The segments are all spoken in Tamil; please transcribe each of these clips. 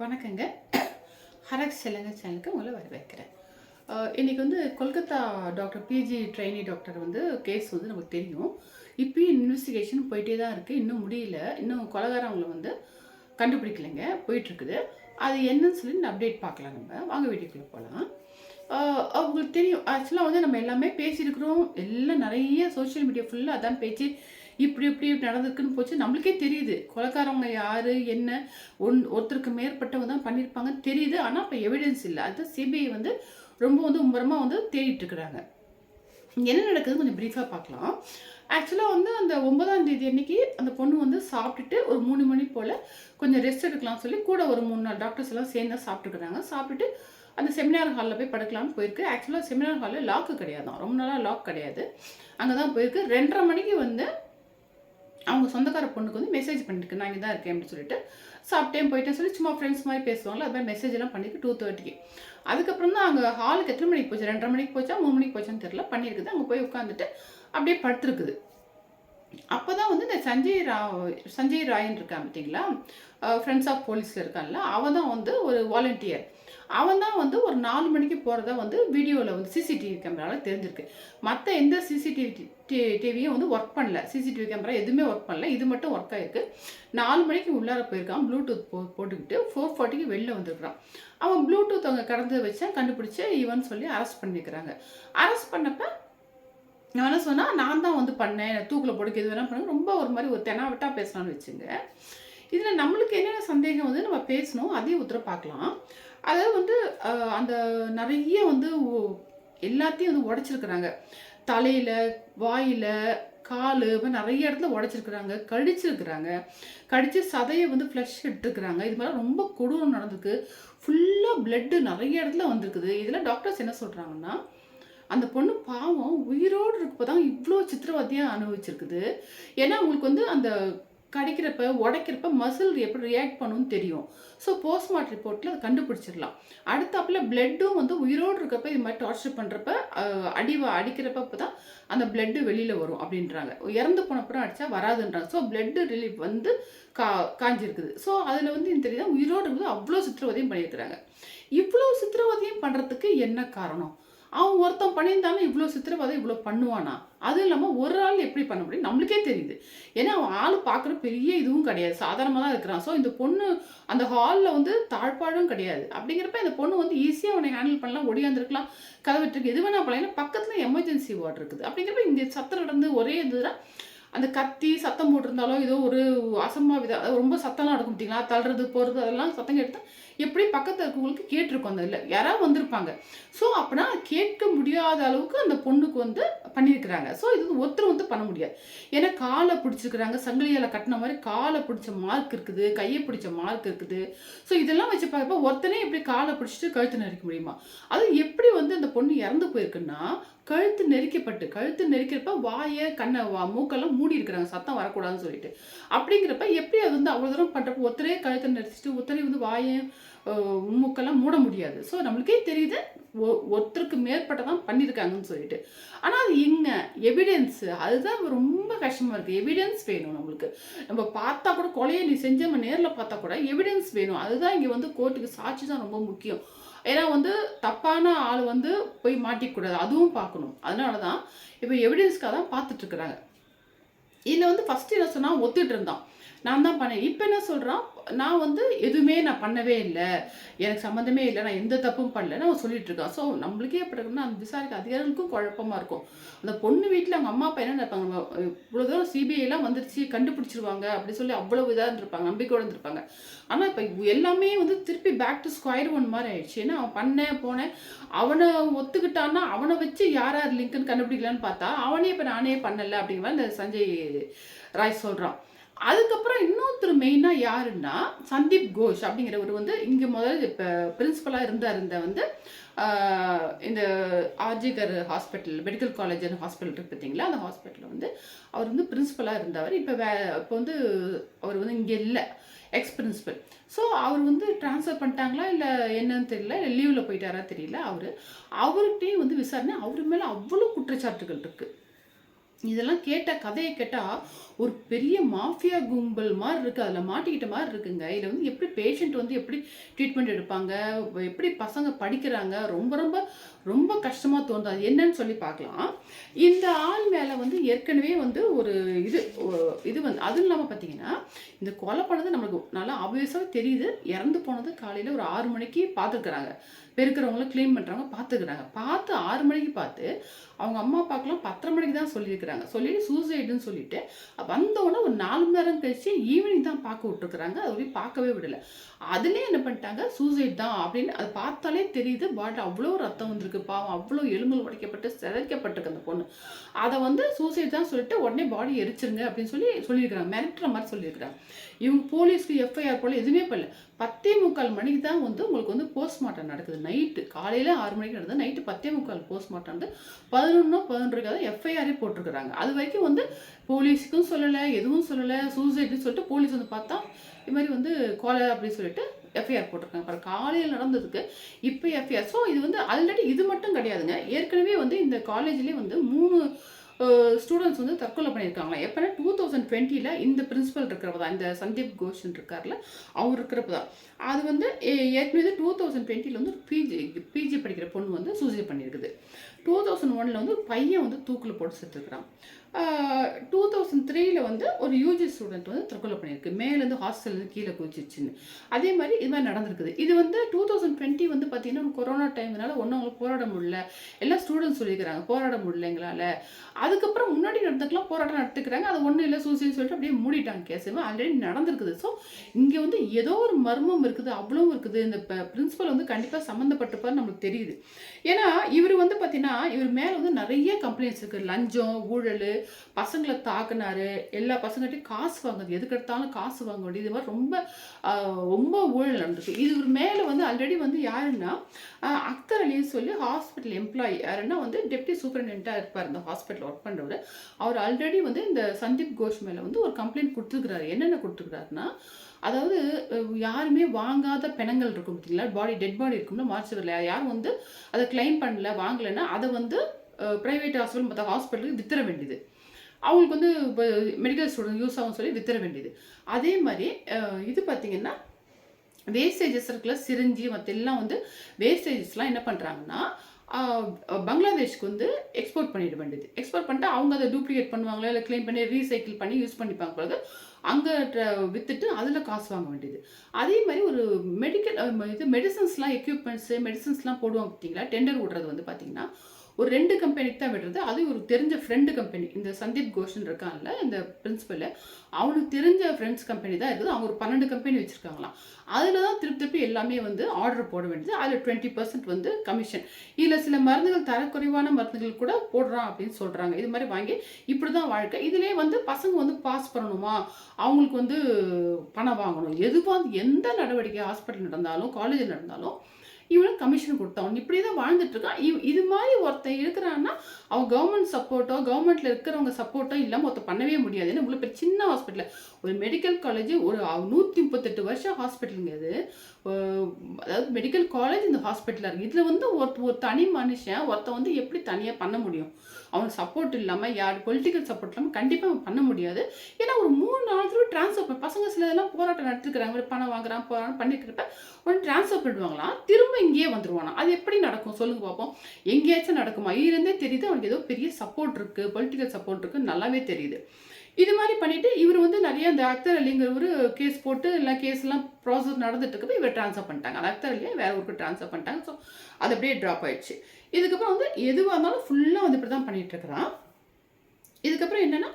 வணக்கங்க. ஹரக் செலங்க சேனலுக்கு உங்களை வரவேற்கிறேன். இன்றைக்கி வந்து Kolkata doctor PG trainee doctor வந்து கேஸ் வந்து நமக்கு தெரியும். இப்பயும் இன்வெஸ்டிகேஷன் போயிட்டே தான் இருக்குது இன்னும் முடியல. இன்னும் கொலகாரவங்களை வந்து கண்டுபிடிக்கலைங்க. போயிட்டுருக்குது. அது என்னன்னு சொல்லி அப்டேட் பார்க்கலாம் நம்ம. வாங்க வீட்டுக்குள்ளே போகலாம் அவங்களுக்கு தெரியும். ஆக்சுவலாக வந்து நம்ம எல்லாமே பேசியிருக்கிறோம். எல்லாம் நிறைய சோஷியல் மீடியா ஃபுல்லாக அதான் பேச்சு இப்படி இப்படி நடந்திருக்குன்னு போச்சு. நம்மளுக்கே தெரியுது. கொலைக்காரவங்க யார் என்ன ஒன் ஒருத்தருக்கு மேற்பட்டவங்க தான் பண்ணியிருப்பாங்கன்னு தெரியுது. ஆனால் இப்போ எவிடன்ஸ் இல்லை. அதுதான் சிபிஐ வந்து ரொம்ப வந்து மும்பரமாக வந்து தேடிட்டு இருக்கிறாங்க. என்ன நடக்குதுன்னு கொஞ்சம் ப்ரீஃபாக பார்க்கலாம். ஆக்சுவலாக வந்து அந்த ஒன்பதாம் தேதி அன்னைக்கு அந்த பொண்ணு வந்து சாப்பிட்டுட்டு ஒரு மூணு மணி போல் கொஞ்சம் ரெஸ்ட் எடுக்கலாம்னு சொல்லி கூட ஒரு மூணு நாள் டாக்டர்ஸ் எல்லாம் சேர்ந்து தான் சாப்பிட்டுக்கிறாங்க சாப்பிட்டுட்டு அந்த செமினார் ஹாலில் போய் படுக்கலாம்னு போயிருக்கு. ஆக்சுவலாக செமினார் ஹாலில் லாக்கு கிடையாது. ரொம்ப நாளாக லாக் கிடையாது. அங்கே தான் போயிருக்கு. ரெண்டரை மணிக்கு வந்து அவங்க சொந்தக்கார பொண்ணுக்கு வந்து மெசேஜ் பண்ணிருக்கு. நான் இங்கே தான் இருக்கேன் அப்படின்னு சொல்லிட்டு. சாப்பிட்டேன் போயிட்டேன் சொல்லி சும்மா ஃப்ரெண்ட்ஸ் மாதிரி பேசுவாங்களா அது மாதிரி மெசேஜ் எல்லாம் பண்ணிட்டு டூ தேர்ட்டிக்கு அதுக்கப்புறம் தான் அங்கே ஹாலுக்கு எத்தனை மணிக்கு போச்சு? ரெண்டரை மணிக்கு போச்சா மூணு மணிக்கு போச்சான்னு தெரியல. பண்ணியிருக்குது. அங்கே போய் உட்காந்துட்டு அப்படியே படுத்துருக்குது. அப்போ தான் வந்து இந்த சஞ்சய் ராவ் சஞ்சய் ராயன் இருக்கான் பார்த்தீங்களா? ஃப்ரெண்ட்ஸ் ஆஃப் போலீஸில் இருக்கான்ல அவன் தான் வந்து ஒரு வாலண்டியர் அவன் தான் வந்து ஒரு நாலு மணிக்கு போகிறதா வந்து வீடியோவில் வந்து சிசிடிவி கேமராவில் தெரிஞ்சிருக்கு. மற்ற எந்த சிசிடிவி டிவியும் வந்து ஒர்க் பண்ணல. சிசிடிவி கேமரா எதுவுமே ஒர்க் பண்ணல. இது மட்டும் ஒர்க் ஆயிருக்கு. நாலு மணிக்கு உள்ளார போயிருக்கான். ப்ளூடூத் போ போட்டுக்கிட்டு ஃபோர் ஃபார்ட்டிக்கு வெளில வந்திருக்கிறான். அவன் ப்ளூடூத் அவங்க கடந்து வச்சா கண்டுபிடிச்சு இவன் சொல்லி அரெஸ்ட் பண்ணிக்கிறாங்க. அரெஸ்ட் பண்ணப்ப நான் என்ன சொன்னால் நான் தான் வந்து பண்ணேன். தூக்கில் போடுக்க இது வேணால் பண்ணுங்க ரொம்ப ஒரு மாதிரி ஒரு தெனாவட்டாக பேசலாம்னு வச்சுங்க. இதில் நம்மளுக்கு என்னென்ன சந்தேகம் வந்து நம்ம பேசணும் அதையும் உத்தர பார்க்கலாம். அதாவது வந்து அந்த நிறைய வந்து எல்லாத்தையும் வந்து உடச்சிருக்கிறாங்க. தலையில் வாயில் கால் நிறைய இடத்துல உடைச்சிருக்கிறாங்க கடிச்சிருக்கிறாங்க. கடித்து சதையை வந்து ஃப்ளஷ் எடுத்துக்கிறாங்க. இது மாதிரி ரொம்ப கொடூரம் நடந்திருக்கு. ஃபுல்லாக பிளட்டு நிறைய இடத்துல வந்திருக்குது. இதில் டாக்டர்ஸ் என்ன சொல்கிறாங்கன்னா அந்த பொண்ணு பாவம் உயிரோடு இருக்கப்போ தான் இவ்வளோ சித்திரவதையாக அனுபவிச்சிருக்குது. ஏன்னா அவங்களுக்கு வந்து அந்த கடிக்கிறப்ப உடைக்கிறப்ப மசில் எப்படி ரியாக்ட் பண்ணுன்னு தெரியும். ஸோ போஸ்ட்மார்ட் ரிப்போர்ட்டில் அதை கண்டுபிடிச்சிடலாம். அடுத்தாப்புல பிளட்டும் வந்து உயிரோடு இருக்கப்ப இது மாதிரி டார்ச்சர் பண்ணுறப்ப அடி அடிக்கிறப்ப அப்போ தான் அந்த பிளட்டு வெளியில் வரும் அப்படின்றாங்க. இறந்து போனப்புறம் அடித்தா வராதுன்றாங்க. ஸோ பிளட்டு ரிலீஃப் வந்து கா காஞ்சிருக்குது. ஸோ அதில் வந்து இந்த தெரியுதா? உயிரோடு இருக்குது அவ்வளோ சித்திரவதையும் பண்ணியிருக்கிறாங்க. இவ்வளோ சித்திரவதையும் பண்ணுறதுக்கு என்ன காரணம்? அவன் ஒருத்தன் பண்ணியிருந்தாலும் இவ்வளோ சித்திரவதை இவ்வளோ பண்ணுவானா? அதுவும் இல்லாமல் ஒரு ஆள் எப்படி பண்ண முடியும்? நம்மளுக்கே தெரியுது. ஏன்னா அவன் ஆள் பார்க்குற பெரிய இதுவும் கிடையாது. சாதாரணமாக தான் இருக்கிறான். ஸோ இந்த பொண்ணு அந்த ஹாலில் வந்து தாழ்பாடும் கிடையாது. அப்படிங்கிறப்ப இந்த பொண்ணு வந்து ஈஸியாக அவனை ஹேண்டில் பண்ணலாம் ஒடியாந்துருக்கலாம் கதவிட்டுருக்கு எது வேணா பண்ணலாம். பக்கத்தில் எமர்ஜென்சி வார்டு இருக்குது. அப்படிங்கிறப்ப இங்கே சத்தம் நடந்து ஒரே இதுதான். அந்த கத்தி சத்தம் போட்டிருந்தாலும் ஏதோ ஒரு அசம்பாவித அதாவது ரொம்ப சத்தம்லாம் எடுக்க முடியுங்களா தள்ளுறது போகிறது அதெல்லாம் சத்தம் கேட்டு எப்படி பக்கத்தில் இருக்கவங்களுக்கு கேட்டிருக்கோம் அந்த இல்லை யாராவது வந்திருப்பாங்க. ஸோ அப்படின்னா கேட்க முடியாத அளவுக்கு அந்த பொண்ணுக்கு வந்து பண்ணியிருக்கிறாங்க. ஸோ இது வந்து ஒருத்தர் வந்து பண்ண முடியாது. ஏன்னா காலை பிடிச்சிருக்கிறாங்க. சங்கிலியால் கட்டின மாதிரி காலை பிடிச்ச மார்க் இருக்குது. கையை பிடிச்ச மார்க் இருக்குது. ஸோ இதெல்லாம் வச்சு பார்க்கப்ப ஒருத்தனே எப்படி காலை பிடிச்சிட்டு கழுத்து நெரிக்க முடியுமா? அது எப்படி வந்து அந்த பொண்ணு இறந்து போயிருக்குன்னா கழுத்து நெரிக்கப்பட்டு கழுத்து நெரிக்கிறப்ப வாயை கண்ணை வா மூக்கெல்லாம் மூடி இருக்கிறாங்க. சத்தம் வரக்கூடாதுன்னு சொல்லிட்டு. அப்படிங்கிறப்ப எப்படி அது வந்து அவ்வளோ தூரம் பண்ணுறப்ப ஒருத்தரே கழுத்தை நெரிச்சிட்டு ஒருத்தரே வந்து வாயை மூக்கெல்லாம் மூட முடியாது. ஸோ நம்மளுக்கே தெரியுது ஒ- ஒருத்தருக்கு மேற்பட்டதான் பண்ணியிருக்காங்கன்னு சொல்லிட்டு. ஆனால் அது எங்கே? எவிடென்ஸு அதுதான் ரொம்ப கஷ்டமாக இருக்குது எவிடன்ஸ் வேணும் நம்மளுக்கு. நம்ம பார்த்தா கூட கொலையை நீ செஞ்சவங்க நேரில் பார்த்தா கூட எவிடென்ஸ் வேணும். அதுதான் இங்கே வந்து கோர்ட்டுக்கு சாட்சி தான் ரொம்ப முக்கியம். ஏன்னா வந்து தப்பான ஆள் வந்து போய் மாட்டிக்கூடாது. அதுவும் பார்க்கணும். அதனால தான் இப்போ எவிடென்ஸ்க்காக தான் பார்த்துட்ருக்குறாங்க இதில் வந்து ஃபஸ்ட்டு என்ன சொன்னால் ஒத்துட்டு இருந்தான். நான் தான் பண்ணேன். இப்போ என்ன சொல்கிறான் நான் வந்து எதுவுமே நான் பண்ணவே இல்லை. எனக்கு சம்மந்தமே இல்லை. நான் எந்த தப்பும் பண்ணலன்னு அவன் சொல்லிட்டு இருக்கான். ஸோ நம்மளுக்கே எப்படி இருக்குன்னா அந்த விசாரிக்க அதிகாரிகளுக்கும் குழப்பமா இருக்கும். அந்த பொண்ணு வீட்டில் அவங்க அம்மா அப்பா என்ன நினைப்பாங்க? இவ்வளோ தூரம் சிபிஐலாம் வந்துருச்சு கண்டுபிடிச்சிருவாங்க அப்படி சொல்லி அவ்வளோ இதாக இருந்திருப்பாங்க. நம்பிக்கையோடு இருந்திருப்பாங்க. ஆனால் இப்போ எல்லாமே வந்து திருப்பி பேக் டு ஸ்கொயர் ஒன் மாதிரி ஆயிடுச்சு. ஏன்னா அவன் பண்ணேன் போனேன். அவனை ஒத்துக்கிட்டான்னா அவனை வச்சு யார் யார் லிங்க்னு கண்டுபிடிக்கலான்னு பார்த்தா அவனே இப்போ நானே பண்ணலை அப்படிங்கிற மாதிரி இந்த சஞ்சய் ராய் சொல்கிறான் அதுக்கப்புறம் இன்னொருத்தர் மெயினாக யாருன்னா சந்தீப் கோஷ் அப்படிங்கிறவர் வந்து இங்கே முதல்ல இப்போ பிரின்ஸிபலாக இருந்தார் இந்த வந்து இந்த R G Kar hospital medical college hospital இருக்கு பார்த்தீங்களா? அந்த ஹாஸ்பிட்டலில் வந்து அவர் வந்து பிரின்ஸிபலாக இருந்தவர் இப்போ வே இப்போ வந்து அவர் வந்து இங்கே இல்லை எக்ஸ் பிரின்ஸிபல் ஸோ அவர் வந்து ட்ரான்ஸ்ஃபர் பண்ணிட்டாங்களா இல்லை என்னன்னு தெரியல இல்லை லீவில் போயிட்டாரா தெரியல அவர். அவர்கிட்டையும் வந்து விசாரணை அவர் மேலே அவ்வளோ குற்றச்சாட்டுகள் இருக்குது இதெல்லாம் கேட்ட கதையை கேட்டால் ஒரு பெரிய மாஃபியா கும்பல் மாதிரி இருக்குது அதில் மாட்டிக்கிட்ட மாதிரி இருக்குங்க. இதில் வந்து எப்படி பேஷண்ட் வந்து எப்படி ட்ரீட்மெண்ட் எடுப்பாங்க? எப்படி பசங்க படிக்கிறாங்க? ரொம்ப ரொம்ப ரொம்ப கஷ்டமாக தோன்றாது. அது என்னன்னு சொல்லி பார்க்கலாம். இந்த ஆள் மேலே வந்து ஏற்கனவே வந்து ஒரு இது இது வந்து அதுவும் இல்லாமல் பார்த்தீங்கன்னா இந்த கொலை பண்ணது நம்மளுக்கு நல்லா ஆப்வியஸாக தெரியுது. இறந்து போனது காலையில் ஒரு ஆறு மணிக்கு பார்த்துருக்குறாங்க. பெருக்கிறவங்கள க்ளீன் பண்ணுறவங்க பார்த்துக்கிறாங்க பார்த்து ஆறு மணிக்கு பார்த்து அவங்க அம்மா அப்பாக்கெல்லாம் பத்தரை மணிக்கு தான் சொல்லியிருக்கிறாங்க. சொல்லிட்டு சூசைடுன்னு சொல்லிட்டு வந்தோடனே ஒரு நாலு மணி நேரம் கழிச்சு ஈவினிங் தான் பார்க்க விட்டுருக்குறாங்க. அது வரையும் பார்க்கவே விடலை. அதுலேயே என்ன பண்ணிட்டாங்க? சூசைட் தான் அப்படின்னு அது பார்த்தாலே தெரியுது. பாட் அவ்வளோ ரத்தம் வந்துருக்கு. பாவம் அவ்வளோ எலும்புகள் உடைக்கப்பட்டு சிதைக்கப்பட்டிருக்கு அந்த பொண்ணு. அதை வந்து சூசைட் தான் சொல்லிட்டு உடனே பாடி எரிச்சிருங்க அப்படின்னு சொல்லி சொல்லியிருக்கிறாங்க. மிரட்டுற மாதிரி சொல்லியிருக்கிறாங்க. இவங்க போலீஸ்க்கு எஃப்ஐஆர் போல எதுவுமே பண்ணல. பத்தே முக்கால் மணிக்கு தான் வந்து உங்களுக்கு வந்து போஸ்ட்மார்ட்டம் நடக்குது. நைட்டு காலையில் ஆறு மணிக்கு நடந்தது. நைட்டு பத்தே முக்கால் போஸ்ட்மார்ட்டம் வந்து பதினொன்று பதினொன்றுக்கு தான் எஃப்ஐஆரே போட்டிருக்கிறாங்க. அது வரைக்கும் வந்து போலீஸுக்கும் சொல்லலை எதுவும் சொல்லலை. சூசைட்னு சொல்லிட்டு போலீஸ் வந்து பார்த்தா இது மாதிரி வந்து கொலை அப்படின்னு சொல்லிட்டு எஃப்ஐஆர் போட்டிருக்காங்க காலையில் நடந்ததுக்கு இப்போ எஃப்ஐஆர் ஸோ இது வந்து ஆல்ரெடி இது மட்டும் கிடையாதுங்க. ஏற்கனவே வந்து இந்த காலேஜ்லேயே வந்து மூணு ஸ்டூடெண்ட்ஸ் வந்து தற்கொலை பண்ணியிருக்காங்களா? எப்போனா டூ தௌசண்ட் டுவெண்ட்டியில் இந்த பிரின்ஸிபல் இருக்கிறப்ப தான் இந்த சந்தீப் கோஷன் இருக்கார்ல அவர் இருக்கிறப்ப தான் அது வந்து ஏ- ஏற்கனவே டூ தௌசண்ட் டுவெண்ட்டியில் வந்து பிஜி பிஜி படிக்கிற பொண்ணு வந்து சூசைட் பண்ணியிருக்குது. டூ தௌசண்ட் ஒனில் வந்து ஒரு பையன் வந்து தூக்கில் போட்டு செத்துருக்குறான். டூ தௌசண்ட் த்ரீயில் வந்து ஒரு யூஜி ஸ்டூடெண்ட் வந்து தற்கொலை பண்ணியிருக்கு. மேலேருந்து ஹாஸ்டல்லேருந்து கீழே குதிச்சிச்சுன்னு அதே மாதிரி இது மாதிரி நடந்திருக்குது. இது வந்து டூ தௌசண்ட் டுவெண்ட்டி வந்து பார்த்திங்கன்னா கொரோனா டைம்னால ஒன்றும் அவங்களுக்கு போராட முடியல. எல்லாம் ஸ்டூடெண்ட்ஸ் சொல்லியிருக்கிறாங்க. போராட முடியல எங்களால். அதுக்கப்புறம் முன்னாடி நடந்துக்கலாம் போராட்டம் நடத்துக்கிறாங்க அது ஒன்றும் இல்லை சூசைன்னு சொல்லிட்டு அப்படியே மூடிட்டாங்க கேஸ் ஆல்ரெடி நடந்திருக்குது. ஸோ இங்கே வந்து ஏதோ ஒரு மர்மம் இருக்குது அவ்வளவும் இருக்குது. இந்த பிரின்ஸிபல் வந்து கண்டிப்பாக சம்மந்தப்பட்டிருப்பார் நம்மளுக்கு தெரியுது. ஏன்னா இவர் வந்து பார்த்தீங்கன்னா இவர் மேலே வந்து நிறைய கம்ப்ளைண்ட்ஸ் இருக்குது லஞ்சம் ஊழல் பசங்களை தாக்குனாரு எல்லா பசங்கள்ட்டையும் காசு வாங்குது எதுக்கு எடுத்தாலும் காசு வாங்க வேண்டியது. இது மாதிரி ரொம்ப ரொம்ப ஊழல் நடந்துச்சு இது ஒரு மேலே வந்து ஆல்ரெடி வந்து யாருன்னா அக்தர் அலின்னு சொல்லி ஹாஸ்பிட்டல் எம்ப்ளாயி யாருன்னா வந்து டெப்டி சூப்பரண்டென்ட்டாக இருப்பார். இந்த ஹாஸ்பிட்டல் ஒர்க் பண்ணுறவர் அவர் ஆல்ரெடி வந்து இந்த சந்தீப் கோஷ் மேலே வந்து ஒரு கம்ப்ளைண்ட் கொடுத்துருக்குறாரு. என்னென்ன கொடுத்துருக்குறாருன்னா அதாவது யாருமே வாங்காத பிணங்கள் இருக்கும் பார்த்தீங்களா பாடி டெட் பாடி இருக்கும்ல வரல யாரும் வந்து அதை கிளைம் பண்ணல வாங்கலைன்னா அதை வந்து ப்ரைவேட் ஹாஸ்பிட்டல் மற்ற ஹாஸ்பிட்டலுக்கு வித்துற வேண்டியது. அவங்களுக்கு வந்து இப்போ மெடிக்கல் ஸ்டூடெண்ட் யூஸ் ஆகும் சொல்லி வித்துற வேண்டியது. அதே மாதிரி இது பார்த்தீங்கன்னா வேஸ்டேஜஸ் இருக்குல்ல சிரிஞ்சி மற்ற எல்லாம் வந்து வேஸ்டேஜஸ்லாம் என்ன பண்ணுறாங்கன்னா பங்களாதேஷ்க்கு வந்து எக்ஸ்போர்ட் பண்ணிட வேண்டியது. எக்ஸ்போர்ட் பண்ணிட்டு அவங்க அதை டூப்ளிகேட் பண்ணுவாங்களா இல்லை க்ளீன் பண்ணி ரீசைக்கிள் பண்ணி யூஸ் பண்ணிப்பாங்க பிறகு அங்கே விற்றுட்டு அதில் காசு வாங்க வேண்டியது. அதே மாதிரி ஒரு மெடிக்கல் இது மெடிசன்ஸ்லாம் எக்யூப்மெண்ட்ஸு மெடிசன்ஸ்லாம் போடுவாங்க பார்த்தீங்களா? டெண்டர் விடுறது வந்து பார்த்தீங்கன்னா ஒரு ரெண்டு கம்பெனிக்கு தான் விடுறது. அது ஒரு தெரிஞ்ச ஃப்ரெண்டு கம்பெனி இந்த சந்தீப் கோஷன் இருக்கான்ல இந்த பிரின்சிபல் அவனுக்கு தெரிஞ்ச ஃப்ரெண்ட்ஸ் கம்பெனி தான் இருக்குது. அவங்க ஒரு பன்னெண்டு கம்பெனி வச்சுருக்காங்களாம். அதில் தான் திருப்பி திருப்பி எல்லாமே வந்து ஆர்டர் போட வேண்டியது. அதில் டுவெண்ட்டி பர்சன்ட் வந்து கமிஷன் இதில் சில மருந்துகள் தரக்குறைவான மருந்துகள் கூட போடுறான் அப்படின்னு சொல்கிறாங்க இது மாதிரி வாங்கி இப்படி தான் வாழ்க்கை. இதிலே வந்து பசங்க வந்து பாஸ் பண்ணணுமா? அவங்களுக்கு வந்து பணம் வாங்கணும். எதுவாக எந்த நடவடிக்கை ஹாஸ்பிட்டல் நடந்தாலும் காலேஜில் நடந்தாலும் இவனுக்கு கமிஷன் கொடுத்தவன் இப்படி தான் வாழ்ந்துட்டுருக்கான். இவ் இது மாதிரி ஒருத்தன் இருக்கிறான்னா அவன் கவர்மெண்ட் சப்போர்ட்டோ கவர்மெண்ட்டில் இருக்கிறவங்க சப்போர்ட்டோ இல்லாமல் ஒருத்தன் பண்ணவே முடியாது ஏன்னா இவ்வளோ பெரிய சின்ன ஹாஸ்பிட்டல் ஒரு மெடிக்கல் காலேஜ் ஒரு நூற்றி முப்பத்தெட்டு வருஷம் ஹாஸ்பிட்டலுங்க அது. அதாவது மெடிக்கல் காலேஜ் இந்த ஹாஸ்பிட்டலாக இருக்குது இதில் வந்து ஒருத்த ஒரு தனி மனுஷன் ஒருத்தன் வந்து எப்படி தனியாக பண்ண முடியும்? அவனுக்கு சப்போர்ட் இல்லாமல் யார் பொலிட்டிக்கல் சப்போர்ட் இல்லாமல் கண்டிப்பாக அவன் பண்ண முடியாது. ஏன்னா ஒரு மூணு நாலு தடவை டிரான்ஸ்ஃபர் பசங்க சில இதெல்லாம் போராட்டம் நடத்துக்கிறாங்க பணம் வாங்குறான் போராட்டம் பண்ணிக்கிறப்ப உடனே டிரான்ஸ்ஃபர் பண்ணிடுவாங்களாம் திரும்ப இங்கேயே வந்துடுவானா அது எப்படி நடக்கும்? சொல்லுங்க பார்ப்போம் எங்கேயாச்சும் நடக்குமா? இருந்தே தெரியுது அவனுக்கு ஏதோ பெரிய சப்போர்ட் இருக்குது பொலிட்டிக்கல் சப்போர்ட் இருக்குது நல்லாவே தெரியுது. இது மாதிரி பண்ணிட்டு இவர் வந்து நிறைய இந்த அக்தர் அலிங்கிறவர் கேஸ் போட்டு எல்லாம் கேஸ்லாம் ப்ராசஸ் நடந்துட்டு இருக்கப்ப இவர் ட்ரான்ஸ்ஃபர் பண்ணிட்டாங்க. அந்த அக்தர் அலியை வேற ஊருக்கு ட்ரான்ஸ்ஃபர் பண்ணிட்டாங்க. ஸோ அது அப்படியே ட்ராப் ஆயிடுச்சு. இதுக்கப்புறம் வந்து எதுவாக இருந்தாலும் ஃபுல்லாக வந்து இப்படி தான் பண்ணிகிட்ருக்கிறான் இதுக்கப்புறம் என்னன்னா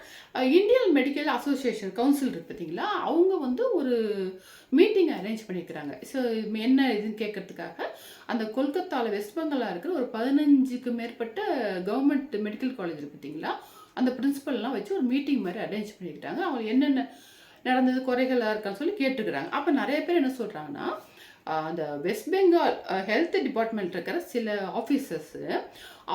இந்தியன் மெடிக்கல் அசோசியேஷன் கவுன்சில் இருக்கு பார்த்தீங்களா? அவங்க வந்து ஒரு மீட்டிங் அரேஞ்ச் பண்ணியிருக்கிறாங்க. ஸோ என்ன இதுன்னு கேட்கறதுக்காக அந்த கொல்கத்தாவில் வெஸ்ட் பெங்காலில் இருக்கிற ஒரு பதினஞ்சுக்கு மேற்பட்ட கவர்மெண்ட் மெடிக்கல் காலேஜ் இருக்கு பார்த்தீங்களா? அந்த பிரின்சிபல்லாம் வச்சு ஒரு மீட்டிங் மாதிரி அரேஞ்ச் பண்ணிக்கிட்டாங்க. அவங்க என்னென்ன நடந்தது குறைகளாக இருக்கான்னு சொல்லி கேட்டுக்கிறாங்க. அப்போ நிறைய பேர் என்ன சொல்கிறாங்கன்னா அந்த வெஸ்ட் பெங்கால் ஹெல்த் டிபார்ட்மெண்ட் இருக்கிற சில ஆஃபீஸர்ஸு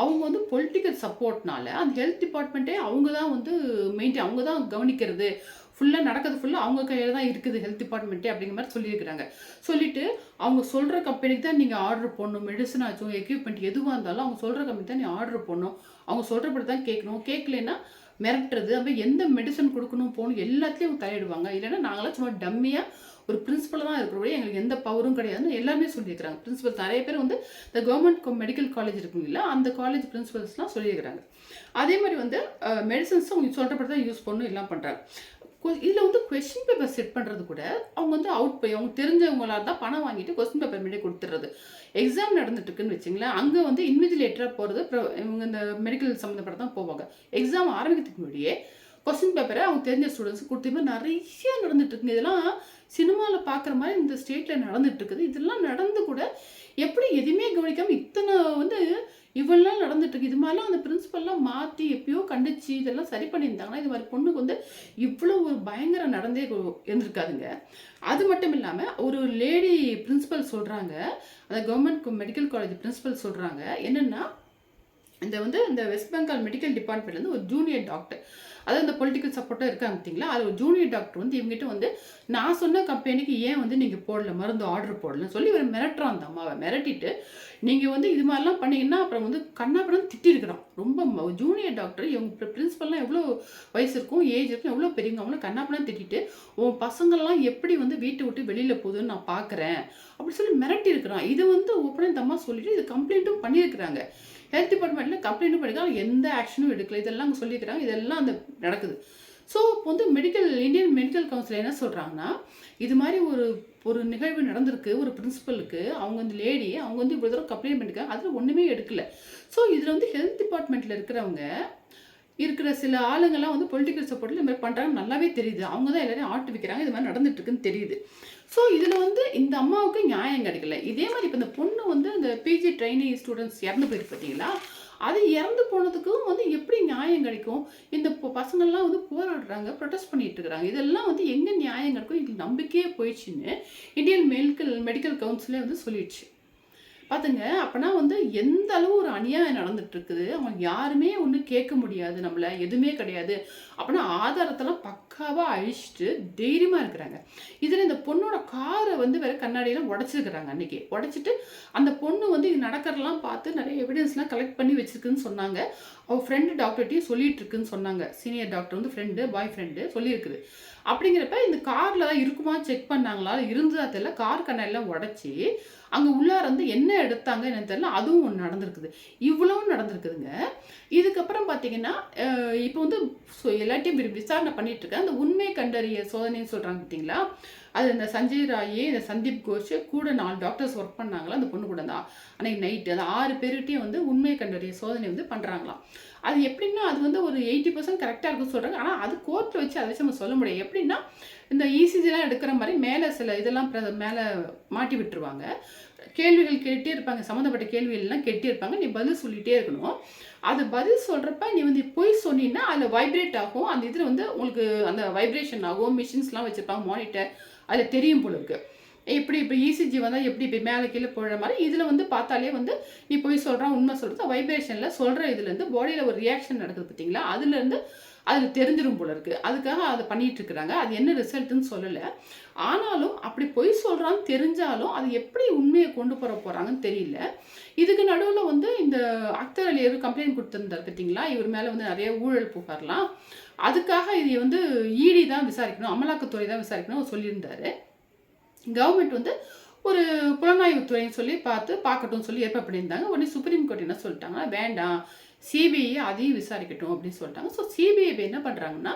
அவங்க வந்து பொலிட்டிக்கல் சப்போர்ட்னால அந்த ஹெல்த் டிபார்ட்மெண்ட்டே அவங்க தான் வந்து மெயின்டைன் அவங்க தான் கவனிக்கிறது. ஃபுல்லாக நடக்கிறது ஃபுல்லாக அவங்க கையில் தான் இருக்குது ஹெல்த் டிபார்ட்மெண்ட்டே அப்படிங்கிற மாதிரி சொல்லியிருக்கிறாங்க. சொல்லிட்டு அவங்க சொல்கிற கம்பெனிக்கு தான் நீங்கள் ஆர்டர் பண்ணணும் மெடிசன் ஆச்சும் எக்யூப்மெண்ட் எதுவாக இருந்தாலும் அவங்க சொல்கிற கம்பெனி தான் நீ ஆர்டர் பண்ணணும் அவங்க சொல்கிறபடி தான் கேட்கணும். கேட்கலன்னா மிரட்டுறது அப்போ எந்த மெடிசன் கொடுக்கணும் போகணும் எல்லாத்துலேயும் அவங்க தலையிடுவாங்க. இல்லைன்னா நாங்களாம் சும்மா டம்மியாக ஒரு பிரின்சிபல் தான் இருக்கிறபடி எங்களுக்கு எந்த பவரும் கிடையாதுன்னு எல்லாமே சொல்லியிருக்கிறாங்க. பிரின்சிபல் நிறைய பேர் வந்து இந்த கவர்மெண்ட் மெடிக்கல் காலேஜ் இருக்குங்களா அந்த காலேஜ் பிரின்சிபல்ஸ்லாம் சொல்லியிருக்கிறாங்க. அதே மாதிரி வந்து மெடிசன்ஸும் அவங்க சொல்கிறப்படி தான் யூஸ் பண்ணணும் எல்லாம் பண்ணுறாங்க இதில் வந்து கொஸ்டின் பேப்பர் செட் பண்ணுறது கூட அவங்க வந்து அவுட் போய் அவங்க தெரிஞ்சவங்களாக தான் பணம் வாங்கிட்டு கொஸ்டின் பேப்பர் முன்னாடி கொடுத்துறது எக்ஸாம் நடந்துட்டு இருக்குன்னு வச்சுங்களேன் அங்கே வந்து இன்விஜிலேட்டராக போகிறது இவங்க இந்த மெடிக்கல் சம்மந்தப்பட்ட தான் போவாங்க. எக்ஸாம் ஆரம்பிக்கிறதுக்கு முன்னாடியே கொஸ்டின் பேப்பரை அவங்க தெரிஞ்ச ஸ்டூடெண்ட்ஸ் கொடுத்த மாதிரி நிறைய நடந்துட்டு இருக்குங்க இதெல்லாம் சினிமாவில் பார்க்குற மாதிரி இந்த ஸ்டேட்டில் நடந்துகிட்ருக்குது இதெல்லாம் நடந்து கூட எப்படி எதுவுமே கவனிக்காமல் இத்தனை வந்து இவ்வளோ நாள் நடந்துட்டு இது மாதிரிலாம் அந்த பிரின்ஸிபல்லாம் மாற்றி எப்பயோ கண்டிச்சு இதெல்லாம் சரி பண்ணியிருந்தாங்கன்னா இது மாதிரி பொண்ணுக்கு வந்து இவ்வளோ ஒரு பயங்கரம் நடந்தே இருந்திருக்காதுங்க. அது மட்டும் இல்லாமல் ஒரு லேடி பிரின்ஸிபல் சொல்கிறாங்க அந்த கவர்மெண்ட் மெடிக்கல் காலேஜ் பிரின்ஸிபல் சொல்கிறாங்க என்னென்னா இந்த வந்து இந்த வெஸ்ட் பெங்கால் மெடிக்கல் டிபார்ட்மெண்ட்லேருந்து ஒரு ஜூனியர் டாக்டர் அதாவது இந்த பொலிட்டிக்கல் சப்போர்ட்டாக இருக்காங்க பார்த்தீங்களா? அது ஒரு ஜூனியர் டாக்டர் வந்து இவங்ககிட்ட வந்து நான் சொன்ன கம்பெனிக்கு ஏன் வந்து நீங்கள் போடல மருந்து ஆர்டர் போடலன்னு சொல்லி இவர் மிரட்டுறான் அந்த அம்மாவை. மிரட்டிட்டு நீங்கள் வந்து இது மாதிரிலாம் பண்ணீங்கன்னா அப்புறம் வந்து கண்ணாபுரம் திட்டிருக்கிறான். ரொம்ப ஜூனியர் டாக்டர் இவங்க பிரின்ஸிபல்லாம் எவ்வளோ வயசு இருக்கும் ஏஜ் இருக்கும் எவ்வளோ பெரியவங்க அவங்களும் கண்ணாபுரம் திட்டிட்டு உன் பசங்கள்லாம் எப்படி வந்து வீட்டை விட்டு வெளியில் போகுதுன்னு நான் பார்க்குறேன் அப்படி சொல்லி மிரட்டி இருக்கிறான் இது வந்து ஓப்பனாக இந்த அம்மா சொல்லிட்டு இது கம்ப்ளைண்ட்டும் பண்ணியிருக்கிறாங்க. ஹெல்த் டிபார்ட்மெண்ட்டில் கம்ப்ளைண்ட்டும் பண்ணிருக்காங்க. எந்த ஆக்ஷனும் எடுக்கல. இதெல்லாம் அவங்க சொல்லிக்கிறாங்க. இதெல்லாம் அந்த நடக்குது. ஸோ இப்போ வந்து மெடிக்கல் இந்தியன் மெடிக்கல் கவுன்சில் என்ன சொல்கிறாங்கன்னா இது மாதிரி ஒரு ஒரு நிகழ்வு நடந்திருக்கு. ஒரு பிரின்சிபலுக்கு அவங்க வந்து லேடி அவங்க வந்து இவ்வளோ தூரம் கம்ப்ளைண்ட் பண்ணிருக்காங்க. அதில் ஒன்றுமே எடுக்கல. ஸோ இதில் வந்து ஹெல்த் டிபார்ட்மெண்ட்டில் இருக்கிறவங்க இருக்கிற சில ஆளுங்கள்லாம் வந்து பொலிட்டிக்கல் சப்போர்ட்டில் இந்த மாதிரி பண்ணுறாங்க நல்லாவே தெரியுது. அவங்க தான் எல்லாரையும் ஆட்டு வைக்கிறாங்க. இது மாதிரி நடந்துட்டு இருக்குன்னு தெரியுது. ஸோ இதில் வந்து இந்த அம்மாவுக்கு நியாயம் கிடைக்கல. இதே மாதிரி இப்போ இந்த பொண்ணு வந்து இந்த பிஜி ட்ரைனிங் ஸ்டூடெண்ட்ஸ் இறந்து போயிருக்கு பார்த்தீங்களா அது இறந்து போனதுக்கும் வந்து எப்படி நியாயம் கிடைக்கும்? இந்த பசங்கள்லாம் வந்து போராடுறாங்க ப்ரொடெஸ்ட் பண்ணிட்டு இருக்கிறாங்க இதெல்லாம் வந்து எங்கே நியாயம் கிடைக்கும்? இது நம்பிக்கையே போயிடுச்சுன்னு இந்தியன் மெடிக்கல் மெடிக்கல் கவுன்சிலே வந்து சொல்லிடுச்சு. பார்த்துங்க அப்பனா வந்து எந்த அளவு ஒரு அநியாயம் நடந்துட்டு இருக்குது அவங்க யாருமே ஒன்றும் கேட்க முடியாது நம்மள எதுவுமே கிடையாது. அப்படின்னா ஆதாரத்தெல்லாம் பக்காவாக அழிச்சிட்டு தைரியமாக இருக்கிறாங்க. இதில் இந்த பொண்ணோட காரை வந்து வேறு கண்ணாடியெல்லாம் உடச்சிருக்கிறாங்க அன்றைக்கி உடச்சிட்டு அந்த பொண்ணு வந்து இது நடக்கிறதெல்லாம் பார்த்து நிறைய எவிடன்ஸ்லாம் கலெக்ட் பண்ணி வச்சிருக்குன்னு சொன்னாங்க. அவள் ஃப்ரெண்டு டாக்டர்கிட்டையும் சொல்லிட்டு இருக்குன்னு சொன்னாங்க. சீனியர் டாக்டர் வந்து ஃப்ரெண்டு பாய் ஃப்ரெண்டு சொல்லியிருக்குது. அப்படிங்கிறப்ப இந்த காரில் தான் இருக்குமா செக் பண்ணாங்களா இருந்ததா தெரியல. கார் கண்ணெல்லாம் உடச்சி அங்கே உள்ளார வந்து என்ன எடுத்தாங்க என்னன்னு தெரியல. அதுவும் ஒன்று நடந்திருக்குது. இவ்வளவும் நடந்திருக்குதுங்க. இதுக்கப்புறம் பார்த்தீங்கன்னா இப்போ வந்து எல்லாத்தையும் விசாரணை பண்ணிட்டு இருக்கேன். அந்த உண்மை கண்டறிய சோதனைன்னு சொல்கிறாங்க பார்த்தீங்களா அது இந்த சஞ்சய் ராயே இந்த சந்தீப் கோஷ் கூட நாலு டாக்டர்ஸ் ஒர்க் பண்ணாங்களா? அந்த பொண்ணு கூட தான் அன்னைக்கு நைட்டு அந்த ஆறு பேருகிட்டையும் வந்து உண்மை கண்டறிய சோதனை வந்து பண்ணுறாங்களாம் அது எப்படின்னா அது வந்து ஒரு எயிட்டி பர்சன்ட் கரெக்டாக இருக்குன்னு சொல்கிறாங்க ஆனால் அது கோர்ட்டில் வச்சு அதை வச்சு நம்ம சொல்ல முடியாது. எப்படின்னா இந்த இசிஜிலாம் எடுக்கிற மாதிரி மேலே சில இதெல்லாம் மேலே மாட்டி விட்டுருவாங்க. கேள்விகள் கேட்டே இருப்பாங்க. சம்மந்தப்பட்ட கேள்விகள்லாம் கேட்டே இருப்பாங்க. நீ பதில் சொல்லிகிட்டே இருக்கணும். அது பதில் சொல்கிறப்ப நீ வந்து பொய் சொன்னீங்கன்னா அதில் வைப்ரேட் ஆகும். அந்த இதில் வந்து உங்களுக்கு அந்த வைப்ரேஷன் ஆகும். மிஷின்ஸ்லாம் வச்சுருப்பாங்க மானிட்டர் அதில் தெரியும் போல இருக்குது எப்படி இப்போ இசிஜி வந்தால் எப்படி இப்போ மேலே கீழே போடுற மாதிரி இதில் வந்து பார்த்தாலே வந்து நீ போய் சொல்கிறான் உண்மை சொல்கிறது வைப்ரேஷனில் சொல்கிற இதுலேருந்து பாடியில் ஒரு ரியாக்ஷன் நடக்குது பார்த்தீங்களா? அதுலேருந்து அது தெரிஞ்சிடும் போல இருக்கு. அதுக்காக அதை பண்ணிட்டு இருக்கிறாங்க. அது என்ன ரிசல்ட்டுன்னு சொல்லலை. ஆனாலும் அப்படி பொய் சொல்கிறான்னு தெரிஞ்சாலும் அது எப்படி உண்மையை கொண்டு போற போகிறாங்கன்னு தெரியல. இதுக்கு நடுவில் வந்து இந்த அக்தர் அலி கம்ப்ளைண்ட் கொடுத்துருந்தார் பார்த்தீங்களா? இவர் மேலே வந்து நிறைய ஊழல் புகார்லாம். அதுக்காக இதை வந்து ஈடி தான் விசாரிக்கணும் அமலாக்கத்துறை தான் விசாரிக்கணும் சொல்லியிருந்தாரு. கவர்மெண்ட் வந்து ஒரு புலனாய்வுத்துறைன்னு சொல்லி பார்த்து பார்க்கட்டும் சொல்லி ஏற்பாடு பண்ணியிருந்தாங்க. உடனே சுப்ரீம் கோர்ட் என்ன சொல்லிட்டாங்கன்னா வேண்டாம் சிபிஐ அதையும் விசாரிக்கட்டும் அப்படின்னு சொல்லிட்டாங்க. ஸோ சிபிஐ என்ன பண்ணுறாங்கன்னா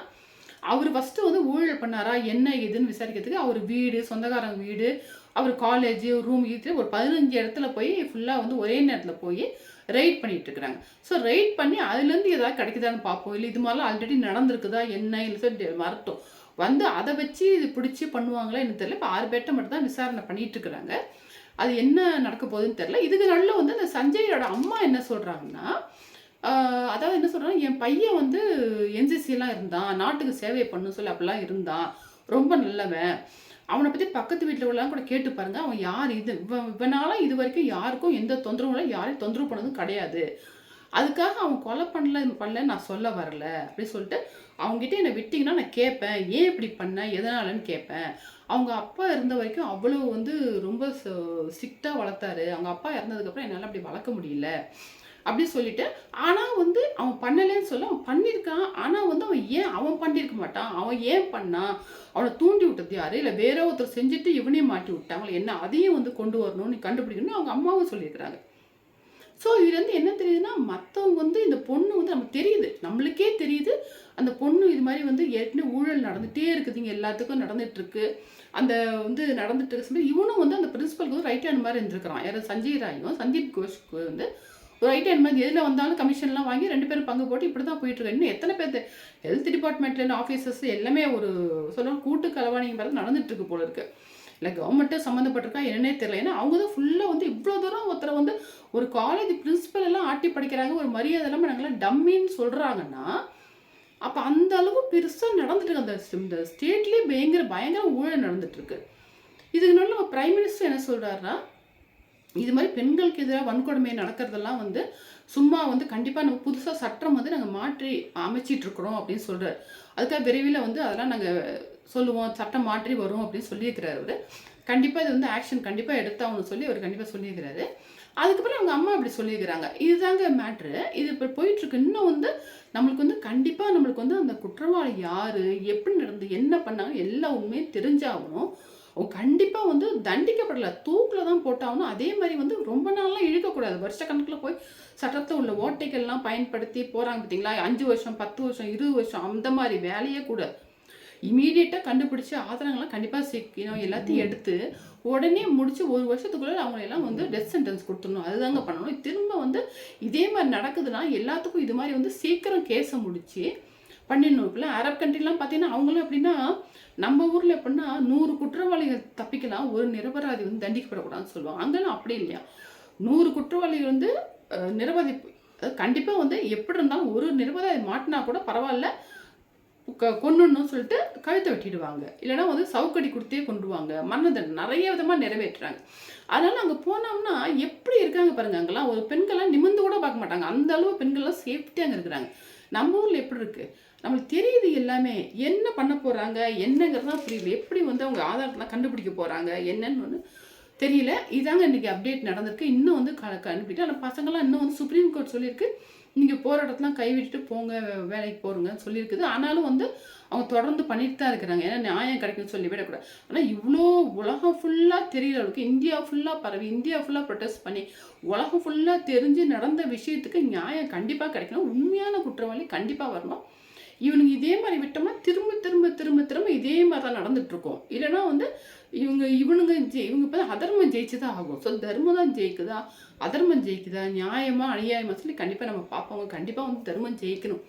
அவர் ஃபஸ்ட்டு வந்து ஊழல் பண்ணாரா என்ன ஏதுன்னு விசாரிக்கிறதுக்கு அவர் வீடு சொந்தக்காரங்க வீடு அவர் காலேஜ் ரூம் இது ஒரு பதினஞ்சு இடத்துல போய் ஃபுல்லாக வந்து ஒரே நேரத்தில் போய் ரைட் பண்ணிட்டு இருக்கிறாங்க. ஸோ ரைட் பண்ணி அதுலேருந்து ஏதாவது கிடைக்குதான்னு பார்ப்போம். இல்லை இது மாதிரிலாம் ஆல்ரெடி நடந்திருக்குதா என்ன இல்லை சொல்லி வரட்டும். வந்து அதை வச்சு இது பிடிச்சி பண்ணுவாங்களா எனக்கு தெரியல. இப்போ ஆறு பேர்ட்ட மட்டும் தான் விசாரணை பண்ணிட்டு இருக்கிறாங்க. அது என்ன நடக்க போகுதுன்னு தெரியல. இதுக்கு நல்ல வந்து அந்த சஞ்சயோட அம்மா என்ன சொல்கிறாங்கன்னா அதாவது என்ன சொல்கிறாங்க என் பையன் வந்து என்சிசிலாம் இருந்தான் நாட்டுக்கு சேவை பண்ணும் சொல்லி அப்படிலாம் இருந்தான் ரொம்ப நல்லவன். அவனை பற்றி பக்கத்து வீட்டில் உள்ளவங்க கூட கேட்டு பாருங்க. அவன் யார் இது? இவன் இவனால இது வரைக்கும் யாருக்கும் எந்த தொந்தரவும் இல்லை. யாரையும் தொந்தரவு பண்ணதும் கிடையாது. அதுக்காக அவன் கொலை பண்ணல பண்ணல நான் சொல்ல வரல. அப்படி சொல்லிட்டு அவங்ககிட்ட என்னை விட்டிங்கன்னா நான் கேட்பேன். ஏன் இப்படி பண்ண? எதனாலன்னு கேட்பேன். அவங்க அப்பா இருந்த வரைக்கும் அவ்வளோ வந்து ரொம்ப ஸ்ட்ரிக்டாக வளர்த்தாரு. அவங்க அப்பா இறந்ததுக்கப்புறம் என்னால் அப்படி வளர்க்க முடியல. அப்படி சொல்லிட்டு ஆனால் வந்து அவன் பண்ணலைன்னு சொல்ல அவன் பண்ணியிருக்கான். ஆனால் வந்து அவன் ஏன் அவன் பண்ணியிருக்க மாட்டான். அவன் ஏன் பண்ணான் அவனை தூண்டி விட்டது யாரு? இல்லை வேற ஒருத்தர் செஞ்சுட்டு இவனையும் மாட்டி விட்டாங்களே? என்ன? அதையும் வந்து கொண்டு வரணும்னு கண்டுபிடிக்கணும்னு அவங்க அம்மாவும் சொல்லியிருக்கிறாங்க. ஸோ இதுலேருந்து என்ன தெரியுதுன்னா மற்றவங்க வந்து இந்த பொண்ணு வந்து நமக்கு தெரியுது. நம்மளுக்கே தெரியுது. அந்த பொண்ணு இது மாதிரி வந்து ஏற்கனவே ஊழல் நடந்துகிட்டே இருக்குது இங்கே எல்லாத்துக்கும் நடந்துகிட்ருக்கு அந்த வந்து நடந்துட்டு இருக்க சமயம் இவனும் வந்து அந்த பிரின்சிபலுக்கு வந்து ரைட் ஹேண்ட் மாதிரி இருந்திருக்கிறான். யாரும் சஞ்சய் ராயும் சந்தீப் கோஷ்க்கு வந்து ஒரு ரைட் ஹேண்ட் மாதிரி எதில் வந்தாலும் கமிஷன்லாம் வாங்கி ரெண்டு பேரும் பங்கு போட்டு இப்படி தான் போயிட்டுருக்கு இன்னும் எத்தனை பேர் ஹெல்த் டிபார்ட்மெண்ட்லேருந்து ஆஃபீஸர்ஸ் எல்லாமே ஒரு சொல்லணும் கூட்டு கலவாணிங்க மாதிரி நடந்துட்டு போல இருக்குது இல்லை கவர்மெண்ட்டே சம்மந்தப்பட்டிருக்கா என்னன்னே தெரியல. ஏன்னா அவங்க தான் ஃபுல்லாக வந்து இவ்வளோ தூரம் ஒருத்தரை வந்து ஒரு காலேஜ் பிரின்சிபல் எல்லாம் ஆட்டி படிக்கிறாங்க. ஒரு மரியாதை இல்லாமல் நாங்களாம் டம்மின்னு சொல்கிறாங்கன்னா அப்போ அந்த அளவு பெருசாக நடந்துட்டு இருக்கு. அந்த இந்த ஸ்டேட்லேயே பயங்கர பயங்கர ஊழல் நடந்துட்டுருக்கு இதனால இதுக்கு நம்ம பிரைம் மினிஸ்டர் என்ன சொல்கிறாருன்னா இது மாதிரி பெண்களுக்கு எதிராக வன்கொடுமை நடக்கிறதெல்லாம் வந்து சும்மா வந்து கண்டிப்பாக நம்ம புதுசாக சட்டம் வந்து நாங்கள் மாற்றி அமைச்சிட்ருக்குறோம் அப்படின்னு சொல்கிறார் அதுக்காக விரைவில் வந்து அதெல்லாம் நாங்கள் சொல்லுவோம் சட்டம் மாற்றி வரும் அப்படின்னு சொல்லியிருக்கிறாரு அவர். கண்டிப்பாக இது வந்து ஆக்ஷன் கண்டிப்பாக எடுத்தாகணும்னு சொல்லி அவர் கண்டிப்பாக சொல்லியிருக்கிறாரு. அதுக்கப்புறம் அவங்க அம்மா அப்படி சொல்லியிருக்கிறாங்க. இதுதாங்க மேட்ரு இது இப்போ போயிட்டுருக்கு. இன்னும் வந்து நம்மளுக்கு வந்து கண்டிப்பாக நம்மளுக்கு வந்து அந்த குற்றவாளி யார் எப்படி நடந்து என்ன பண்ணாங்க எல்லா உண்மையும் தெரிஞ்சாகணும். கண்டிப்பாக வந்து தண்டிக்கப்படலை. தூக்கில் தான் போட்டாகணும். அதே மாதிரி வந்து ரொம்ப நாள்லாம் இழுக்கக்கூடாது. வருஷ கணக்கில் போய் சட்டத்தில் உள்ள ஓட்டைகள்லாம் பயன்படுத்தி போகிறாங்க பார்த்தீங்களா அஞ்சு வருஷம் பத்து வருஷம் இருபது வருஷம் அந்த மாதிரி வேலையே கூடாது இமீடியட்டாக கண்டுபிடிச்சி ஆதாரங்கள்லாம் கண்டிப்பாக சிக்கணும். எல்லாத்தையும் எடுத்து உடனே முடிச்சு ஒரு வருஷத்துக்குள்ளே அவங்களெல்லாம் வந்து டெத் சென்டென்ஸ் கொடுத்துடணும். அதுதாங்க பண்ணணும். திரும்ப வந்து இதே மாதிரி நடக்குதுன்னா எல்லாத்துக்கும் இது மாதிரி வந்து சீக்கிரம் கேஸை முடிச்சு பண்ணிடணும் இப்போலாம் அரப் கண்ட்ரிலாம் பார்த்தீங்கன்னா அவங்களும் எப்படின்னா நம்ம ஊரில் எப்படின்னா நூறு குற்றவாளிகள் தப்பிக்கலாம் ஒரு நிரபராதி வந்து தண்டிக்கப்படக்கூடாதுன்னு சொல்லுவாங்க. அங்கெல்லாம் அப்படி இல்லையா? நூறு குற்றவாளிகள் வந்து நிரபராதி கண்டிப்பாக வந்து எப்படி இருந்தாலும் ஒரு நிரபராதி மாட்டினா கூட பரவாயில்ல க- சொல்லிட்டு கழுத்தை வெட்டிடுவாங்க. இல்லைன்னா வந்து சவுக்கடி கொடுத்தே கொண்டுருவாங்க மரணதண்டனை நிறைய விதமாக நிறைவேற்றுறாங்க. அதனால் அங்கே போனோம்னா எப்படி இருக்காங்க பாருங்க அங்கெல்லாம் ஒரு பெண்கள்லாம் நிமிர்ந்து கூட பார்க்க மாட்டாங்க. அந்த அளவு பெண்கள்லாம் சேஃப்டியாக அங்கே இருக்கிறாங்க. நம்ம ஊரில் எப்படி இருக்குது நம்மளுக்கு தெரியுது எல்லாமே. என்ன பண்ண போகிறாங்க என்னங்கிறதா புரியல. எப்படி வந்து அவங்க ஆதாரத்தெலாம் கண்டுபிடிக்க போகிறாங்க என்னன்னு ஒன்று தெரியல. இதாங்க இன்றைக்கி அப்டேட் நடந்திருக்கு. இன்னும் வந்து க கண்டுபிடிட்டு ஆனால் பசங்களாம் இன்னும் வந்து சுப்ரீம் கோர்ட் சொல்லியிருக்கு. நீங்கள் போராட்டத்தெல்லாம் கைவிட்டுட்டு போங்க வேலைக்கு போகிறோங்கன்னு சொல்லியிருக்குது. ஆனாலும் வந்து அவங்க தொடர்ந்து பண்ணிட்டு தான் இருக்கிறாங்க. ஏன்னா நியாயம் கிடைக்கும்னு சொல்லி விடக்கூடாது. ஆனால் இவ்வளோ உலகம் ஃபுல்லாக தெரிகிற அளவுக்கு இந்தியா ஃபுல்லாக பரவி இந்தியா ஃபுல்லாக ப்ரொட்டஸ்ட் பண்ணி உலகம் ஃபுல்லாக தெரிஞ்சு நடந்த விஷயத்துக்கு நியாயம் கண்டிப்பாக கிடைக்கணும். உண்மையான குற்றவாளி கண்டிப்பாக வரணும். இவனுங்க இதே மாதிரி விட்டோம்னா திரும்ப திரும்ப திரும்ப திரும்ப இதே மாதிரி தான் நடந்துட்டுருக்கோம். இல்லைனா இல்லைன்னா வந்து இவங்க இவனுங்க ஜெய் இவங்க இப்போ அதர்மம் ஜெயிச்சு தான் ஆகும். ஸோ தர்மம் தான் ஜெயிக்குதா? அதர்மம் ஜெயிக்குதா? நியாயமா அநியாயமா சொல்லி கண்டிப்பாக நம்ம பார்ப்போங்க கண்டிப்பாக வந்து தர்மம் ஜெயிக்கணும்.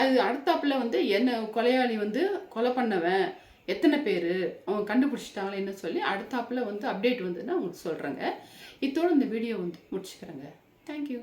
அது அடுத்தாப்புல வந்து என்ன கொலையாளி வந்து கொலை பண்ணவன் எத்தனை பேர் அவங்க கண்டுபிடிச்சிட்டாங்களே என்ன சொல்லி அடுத்தாப்புல வந்து அப்டேட் வந்துன்னா உங்களுக்கு சொல்கிறேங்க இத்தோட இந்த வீடியோ வந்து முடிச்சுக்கிறேங்க. தேங்க்யூ